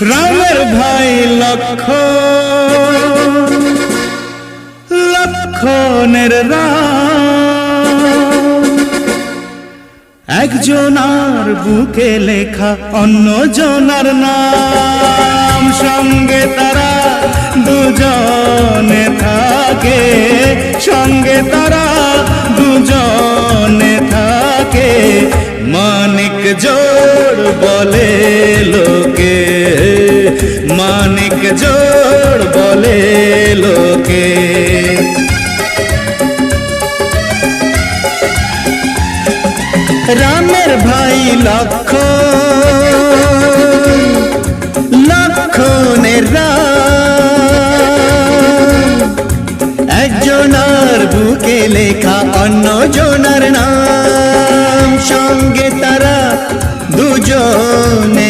রামের ভাই লক্ষ লক্ষণের রাম। একজনার বুকে লেখা অন্য জনার নাম। সঙ্গে তারা দুজনে থাকে। সঙ্গে তারা দুজনে থাকে। মানিক জোর বলে মানিক জোড় বলে লোকে। রামের ভাই লক্ষ লক্ষণের একজনার বুকে লেখা অন্য জনার নাম। সঙ্গে তারা দুজনে